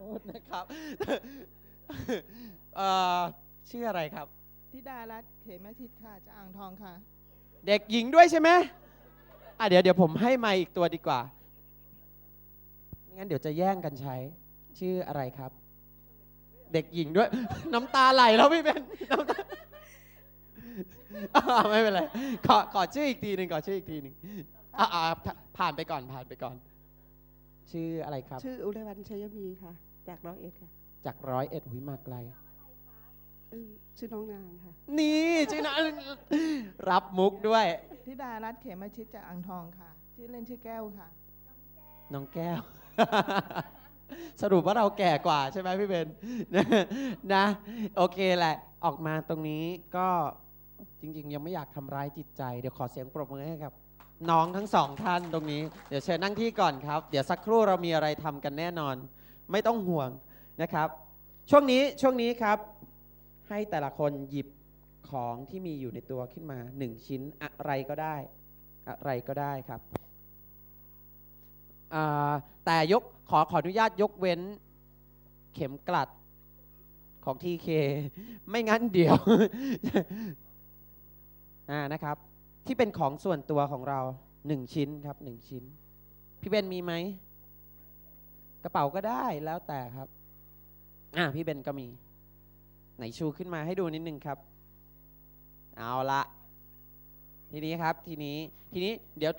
โทษนะครับเอ่อชื่ออะไรครับ ธิดารัตน์เขมทิศค่ะจากอ่างทองค่ะ เด็กหญิงด้วยใช่ไหมอะเดี๋ยวเดี๋ยวผมให้ไมค์อีกตัวดีกว่าไม่งั้นเดี๋ยวจะแย่งกันใช้ ชื่ออะไรครับ เด็กหญิงด้วย น้ำตาไหลแล้วพี่เป็นน้ำตาอ่าไม่เป็นไรขอขอชื่ออีกทีหนึ่งขอชื่ออีกทีหนึ่งอ่าอ่าผ่านไปก่อนผ่านไปก่อน ชื่ออะไรครับ ชื่ออุไรวันชัยมีค่ะ จากร้อยเอ็ดค่ะจากร้อยเอ็ดหุยมาไกลเออชื่อน้องนางค่ะ นี่ชื่อนะรับมุกด้วย ธิดารัตน์เขมชิตจากอ่างทองค่ะ ชื่อเล่นชื่อแก้วค่ะ น้องแก้ว สรุปว่าเราแก่กว่าใช่ไหมพี่เบนนะนะ โอเคแหละ ออกมาตรงนี้ก็จริง ๆ ยังไม่อยากทำร้ายจิตใจ เดี๋ยวขอเสียงปรบมือให้ครับ น้องทั้งสองท่านตรงนี้ เดี๋ยวเชิญนั่งที่ก่อนครับ เดี๋ยวสักครู่เรามีอะไรทำกันแน่นอน ไม่ต้องห่วงนะครับ ช่วงนี้ช่วงนี้ครับ ให้แต่ละคนหยิบของที่มีอยู่ในตัวขึ้นมาหนึ่งชิ้นอะไรก็ได้ อะไรก็ได้ครับแต่ยกขอขออนุญาตยกเว้นเข็มกลัดของทีเคไม่งั้นเดี๋ยวอ่านะครับ ที่เป็นของส่วนตัวของเราหนึ่งชิ้นครับหนึ่งชิ้น พี่เบนมีไหม กระเป๋าก็ได้แล้วแต่ครับ อ่าพี่เบนก็มี ไหนชูขึ้นมาให้ดูนิดนึงครับ เอาละทีนี้ครับทีนี้ทีนี้เดี๋ยว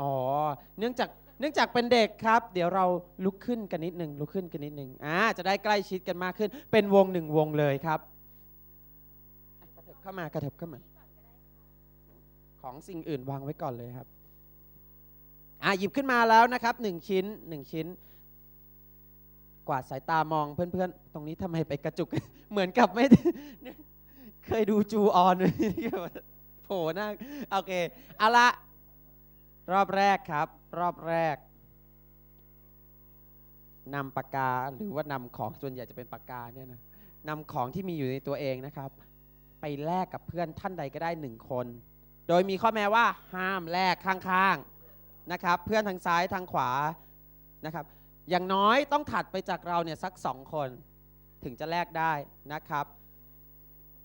อ๋อเนื่องจากเนื่องจากเป็นเด็กครับ เดี๋ยวเราลุกขึ้นกันนิดหนึ่งลุกขึ้นกันนิดหนึ่งอ่าจะได้ใกล้ชิดกันมากขึ้น เป็นวงหนึ่งวงเลยครับกระเถิบเข้ามากระเถิบเข้ามา ของสิ่งอื่นวางไว้ก่อนเลยครับอ่าหยิบขึ้นมาแล้วนะครับหนึ่งชิ้นหนึ่งชิ้น กวาดสายตามองเพื่อนๆ ตรงนี้ทำไมไปกระจุก เหมือนกับไม่ เคยดูจูออนโผล่หน้าโอเค เอาละ รอบแรกครับ รอบแรกนำปากกาหรือว่านำของส่วนใหญ่จะเป็นปากกาเนี่ยนะนำของที่มีอยู่ในตัวเองนะครับ ไปแลกกับเพื่อนท่านใดก็ได้หนึ่งคน โดยมีข้อแม้ว่าห้ามแลกข้างๆนะครับ เพื่อนทางซ้ายทางขวานะครับ อย่างน้อยต้องถัดไปจากเราเนี่ยสักสองคน ถึงจะแลกได้นะครับ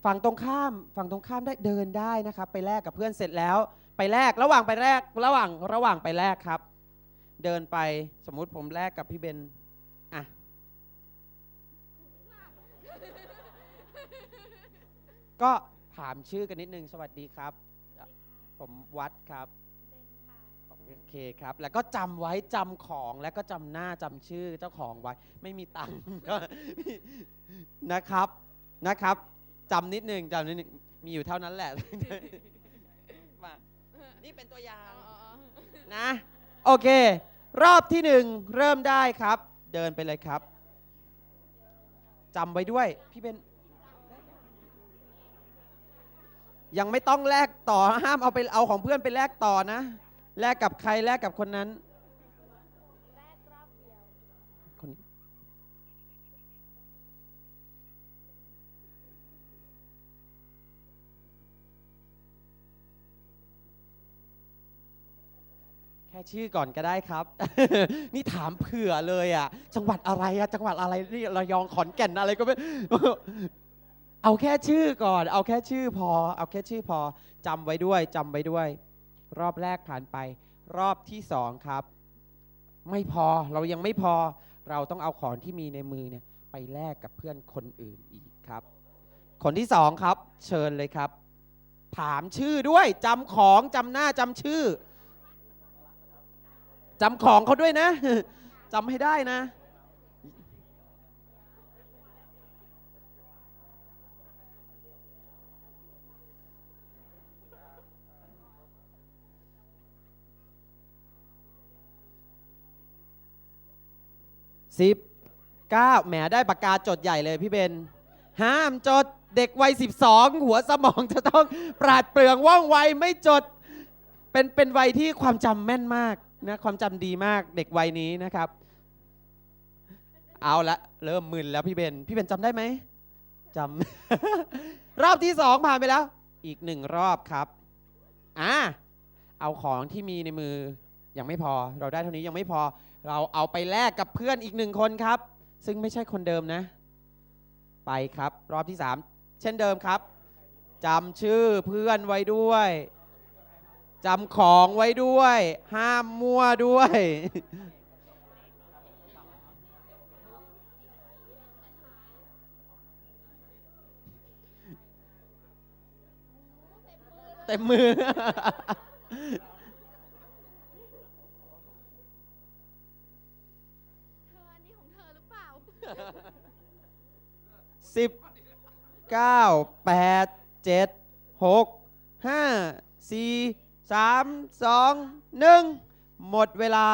ฝั่งตรงข้ามฝั่งตรงข้ามได้เดินได้นะครับ ไปแลกกับเพื่อนเสร็จแล้ว ไปแลกระหว่างไปแลกระหว่างระหว่างไปแลกครับ เดินไปสมมุติผมแลกกับพี่เบนอะก็ถามชื่อกันนิดนึง สวัสดีครับ ผมวัดครับ โอเคครับ แล้วก็จำไว้จำของแล้วก็จำหน้าจำชื่อเจ้าของไว้ ไม่มีตังค์นะครับนะครับจำนิดนึงจำนิดนึงมีอยู่เท่านั้นแหละมานี่เป็นตัวอย่างนะ โอเค รอบที่หนึ่งเริ่มได้ครับ เดินไปเลยครับจำไว้ด้วย พี่เป็นยังไม่ต้องแลกต่อห้ามเอาไปเอาของเพื่อนไปแลกต่อนะ แลกกับใครแลกกับคนนั้นคนนี้แค่ชื่อก่อนก็ได้ครับ นี่ถามเผื่อเลยอะ จังหวัดอะไรอะ จังหวัดอะไรนี่ระยองขอนแก่นอะไรก็ไม่ เอาแค่ชื่อก่อน เอาแค่ชื่อพอ เอาแค่ชื่อพอจำไว้ด้วยจำไว้ด้วย รอบแรกผ่านไป รอบที่สองครับ ไม่พอเรายังไม่พอเราต้องเอาของที่มีในมือเนี่ยไปแลกกับเพื่อนคนอื่นอีกครับ คนที่สองครับ เชิญเลยครับ ถามชื่อด้วยจำของจำหน้าจำชื่อจำของเขาด้วยนะจำให้ได้นะ สิบเก้าแหมได้ปากกาจดใหญ่เลยพี่เบน ห้ามจดเด็กวัยสิบสองหัวสมองจะต้องปราดเปรื่องว่องไวไม่จด เป็นเป็นวัยที่ความจำแม่นมากนะความจำดีมากเด็กวัยนี้นะครับ เอาละเริ่มมึนแล้วพี่เบน พี่เบนจำได้ไหมจำ รอบที่สองผ่านไปแล้ว อีกหนึ่งรอบครับ อ่า เอาของที่มีในมือ ยังไม่พอ เราได้เท่านี้ยังไม่พอ เราเอาไปแลกกับเพื่อนอีกหนึ่งคนครับ ซึ่งไม่ใช่คนเดิมนะ ไปครับ รอบที่สามเช่นเดิมครับจำชื่อเพื่อนไว้ด้วยจำของไว้ด้วย ห้ามมั่วด้วย เต็มมือ สิบเก้าแปดเจ็ดหกห้าสี่สามสองหนึ่งหมดเวลา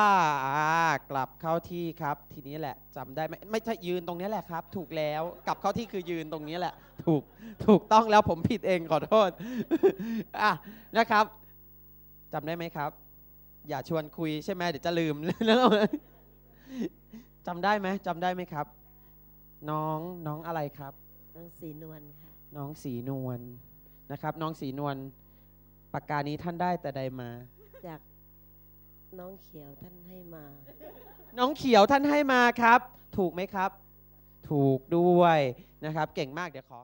อ่ากลับเข้าที่ครับ ทีนี้แหละจำได้ไหมไม่ใช่ยืนตรงนี้แหละครับ ถูกแล้วกลับเข้าที่คือยืนตรงนี้แหละ ถูกถูกต้องแล้วผมผิดเองขอโทษอะนะครับจำได้ไหมครับ อย่าชวนคุยใช่ไหมเดี๋ยวจะลืมแล้วจำได้ไหมจำได้ไหมครับ น้องน้องอะไรครับ น้องสีนวลค่ะ น้องสีนวลนะครับ น้องสีนวลปากกานี้ท่านได้แต่ใดมา จากน้องเขียวท่านให้มา น้องเขียวท่านให้มาครับ ถูกไหมครับ ถูกด้วยนะครับ เก่งมากเดี๋ยวขอ